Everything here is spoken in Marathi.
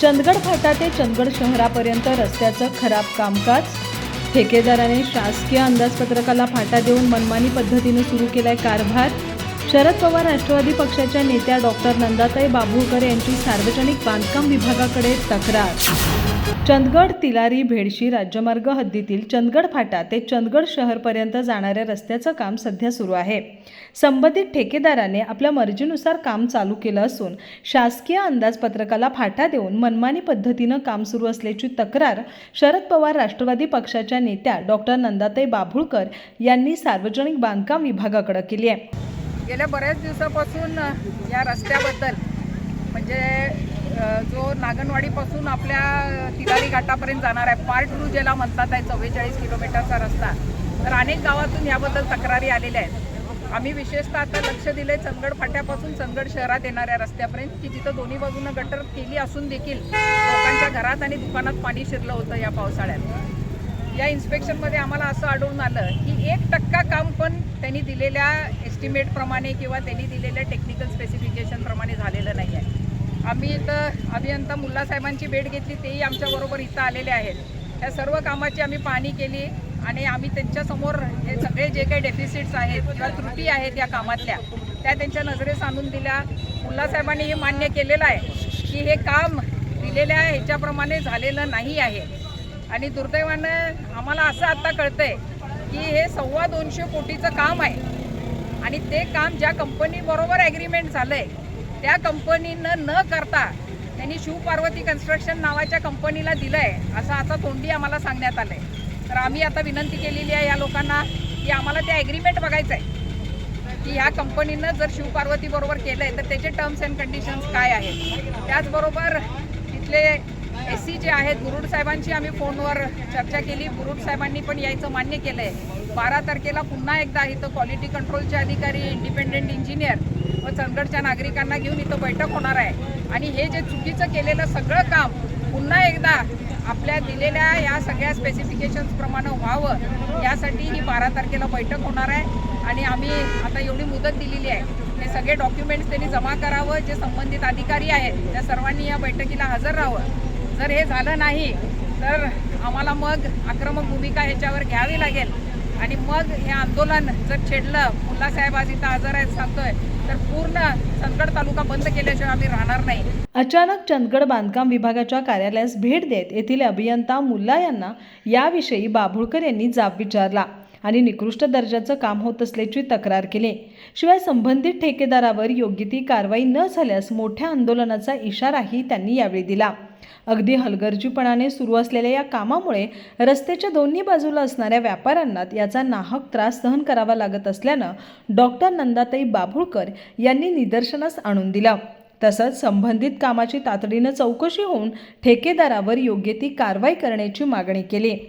चंदगड फाटा ते चंदगड शहरापर्यंत रस्त्याचं खराब कामकाज. ठेकेदाराने शासकीय अंदाजपत्रकाला फाटा देऊन मनमानी पद्धतीने सुरू केलाय कारभार. शरद पवार राष्ट्रवादी पक्षाच्या नेत्या डॉक्टर नंदाताई बाभुळकर यांची सार्वजनिक बांधकाम विभागाकडे तक्रार. चंदगड तिलारी भेडशी राज्यमार्ग हद्दीतील चंदगड फाटा ते चंदगड शहरपर्यंत जाणाऱ्या रस्त्याचं काम सध्या सुरू आहे. संबंधित ठेकेदाराने आपल्या मर्जीनुसार काम चालू केलं असून शासकीय अंदाजपत्रकाला फाटा देऊन मनमानी पद्धतीनं काम सुरू असल्याची तक्रार शरद पवार राष्ट्रवादी पक्षाच्या नेत्या डॉक्टर नंदाताई बाभुळकर यांनी सार्वजनिक बांधकाम विभागाकडे केली आहे. गेल्या बऱ्याच दिवसापासून या रस्त्याबद्दल म्हणजे जो नागनवाडीपासून आपल्या तिलारी घाटापर्यंत जाणार आहे पार्ट टू ज्याला म्हणतात आहे चव्वेचाळीस किलोमीटरचा रस्ता. तर अनेक गावातून याबद्दल तक्रारी आलेल्या आहेत. आम्ही विशेषतः आता लक्ष दिले चंदगड फाट्यापासून चंदगड शहरात येणाऱ्या रस्त्यापर्यंत की जिथं दोन्ही बाजूनं गटर केली असून देखील लोकांच्या घरात आणि दुकानात पाणी शिरलं होतं या पावसाळ्यात. या इन्स्पेक्शनमध्ये आम्हाला असं आढळून आलं की एक टक्का त्यांनी दिलेल्या एस्टिमेटप्रमाणे किंवा त्यांनी दिलेल्या टेक्निकल स्पेसिफिकेशनप्रमाणे झालेलं नाही आहे. आम्ही इथं अभियंता मुल्लासाहेबांची भेट घेतली तेही आमच्याबरोबर इथं आलेले आहेत. या सर्व कामाची आम्ही पाहणी केली आणि आम्ही त्यांच्यासमोर हे सगळे जे काही डेफिसिट्स आहेत किंवा त्रुटी आहेत या कामातल्या त्या त्यांच्या नजरेस आणून दिल्या. मुल्लासाहेबांनी हे मान्य केलेलं आहे की हे काम दिलेल्या ह्याच्याप्रमाणे झालेलं नाही आहे. आणि दुर्दैवानं आम्हाला असं आत्ता कळतं आहे की हे सव्वा दोनशे कोटीचं काम आहे. आणि ते काम ज्या कंपनीबरोबर ॲग्रीमेंट झालं आहे त्या कंपनीनं न करता त्यांनी शिवपार्वती कन्स्ट्रक्शन नावाच्या कंपनीला दिलं आहे असं आता तोंडी आम्हाला सांगण्यात आलं आहे तर आम्ही आता विनंती केलेली आहे या लोकांना की आम्हाला ते ॲग्रीमेंट बघायचं आहे की ह्या कंपनीनं जर शिवपार्वतीबरोबर केलं आहे तर त्याचे टर्म्स अँड कंडिशन्स काय आहेत? त्याचबरोबर तिथले एस सी जे आहेत गुरुड साहेबांची आम्ही फोनवर चर्चा केली. गुरुड साहेबांनी पण यायचं मान्य केलं आहे बारा तारखेला पुन्हा एकदा इथं क्वालिटी कंट्रोलचे अधिकारी इंडिपेंडेंट इंजिनियर व चंदगडच्या नागरिकांना घेऊन इथं बैठक होणार आहे. आणि हे जे चुकीचं केलेलं सगळं काम पुन्हा एकदा आपल्या दिलेल्या या सगळ्या स्पेसिफिकेशन्सप्रमाणे व्हावं यासाठी ही बारा तारखेला बैठक होणार आहे. आणि आम्ही आता एवढी मुदत दिलेली आहे. हे सगळे डॉक्युमेंट्स त्यांनी जमा करावं. जे संबंधित अधिकारी आहेत त्या सर्वांनी या बैठकीला हजर राहावं. जर हे झालं नाही तर आम्हाला मग आक्रमक भूमिका ह्याच्यावर घ्यावी लागेल. आणि मग हे आंदोलन जर छेडलं मुल्लासाहेब आज इथं आजार आहेत सांगतोय तर पूर्ण चंदगड तालुका बंद केल्याशिवाय आम्ही राहणार नाही. अचानक चंदगड बांधकाम विभागाच्या कार्यालयास भेट देत येथील अभियंता मुल्ला यांना याविषयी बाभुळकर यांनी जाब विचारला. आणि निकृष्ट दर्जाचं काम होत असल्याची तक्रार केली. शिवाय संबंधित ठेकेदारावर योग्य ती कारवाई न झाल्यास मोठ्या आंदोलनाचा इशाराही त्यांनी यावेळी दिला. अगदी हलगर्जीपणाने सुरू असलेल्या या कामामुळे रस्त्याच्या दोन्ही बाजूला असणाऱ्या व्यापाऱ्यांना याचा नाहक त्रास सहन करावा लागत असल्यानं डॉक्टर नंदाताई बाभुळकर यांनी निदर्शनास आणून दिला. तसंच संबंधित कामाची तातडीनं चौकशी होऊन ठेकेदारावर योग्य ती कारवाई करण्याची मागणी केली.